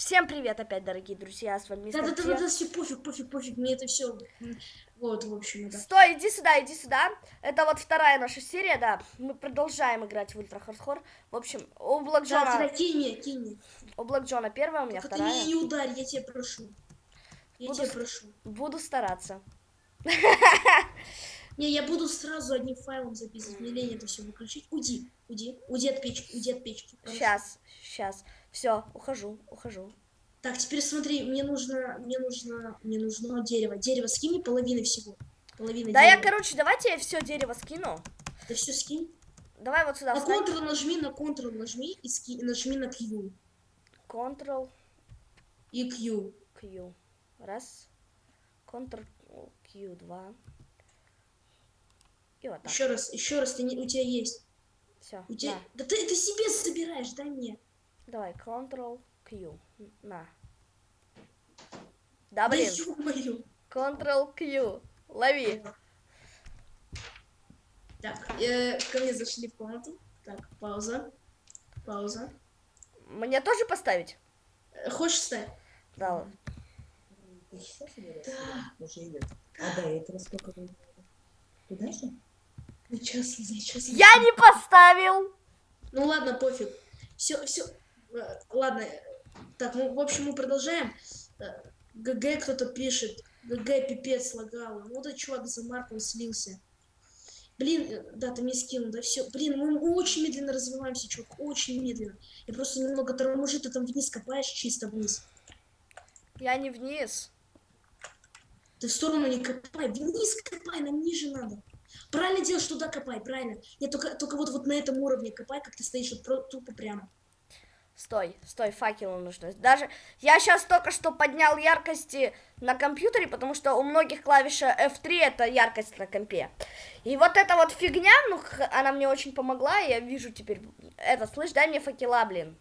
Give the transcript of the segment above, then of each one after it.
Всем привет опять, дорогие друзья, с вами Да, да, да, Те. да, все пофиг, пофиг, пофиг, мне это все. Вот, в общем, это. Стой, иди сюда, иди сюда. Это вот вторая наша серия, да. Мы продолжаем играть в Ультра Хардкор. В общем, у Блэк Да, Джона, да, кинь мне, кинь мне. у Блэк Джона первая, у меня Только ты вторая. меня не ударь, я тебя прошу. Я Буду тебя прошу. Буду стараться. Не, я буду сразу одним файлом записывать. Мне лень это все выключить. Уйди, уйди, уйди от печки, уйди от печки. Сейчас, сейчас. Все, ухожу, ухожу. Так, теперь смотри, мне нужно, мне нужно, мне нужно дерево. Дерево скинь половины всего. Половина Да я, дерева. короче, давайте я все дерево скину. Да все скинь. Давай вот сюда На встань. Ctrl нажми, на Ctrl нажми и, ски, нажми на Q. Ctrl И Q. Q. Раз. Ctrl Q, два. И вот так. Еще раз, еще раз, ты не, у тебя есть. Все, У тебя... на. Да ты, ты себе собираешь, дай мне. Давай, Ctrl Q. На. Да, блин. ё-моё. Ctrl Q. Лови. Так, э, ко мне зашли в комнату. Так, пауза. Пауза. Мне тоже поставить? Э, Хочешь встать? Да. ладно. Сейчас. А до этого сколько времени? Туда же? Ну, час, за час. Я не поставил. Ну ладно, пофиг. Все, все. Ладно. э, Так, ну, в общем, мы продолжаем. Э, ГГ кто-то пишет. ГГ пипец лагало. Ну, этот чувак за Марком слился. Блин, э, да, ты мне скинул, да, все. Блин, мы очень медленно развиваемся, чувак, очень медленно. Я просто немного торможу, ты там вниз копаешь, чисто вниз. Я не вниз. Ты в сторону не копай, вниз копай, нам ниже надо. Правильно делаешь, туда копай, правильно. Нет, только, только вот, вот на этом уровне копай, как ты стоишь, вот тупо прямо. Стой, стой, факелу нужно. Даже я сейчас только что поднял яркости на компьютере, потому что у многих клавиша F3 это яркость на компе. И вот эта вот фигня, ну, она мне очень помогла, я вижу теперь... Это, слышь, дай мне факела, блин.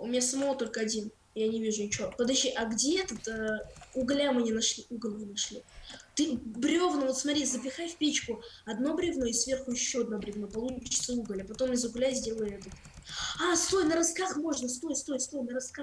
У меня самого только один. Я не вижу ничего. Подожди, а где этот э, угля мы не нашли? Уголь не нашли. Ты бревна, вот смотри, запихай в печку одно бревно и сверху еще одно бревно. Получится уголь, а потом из угля сделай этот. А, стой, на росках можно, стой, стой, стой, на росках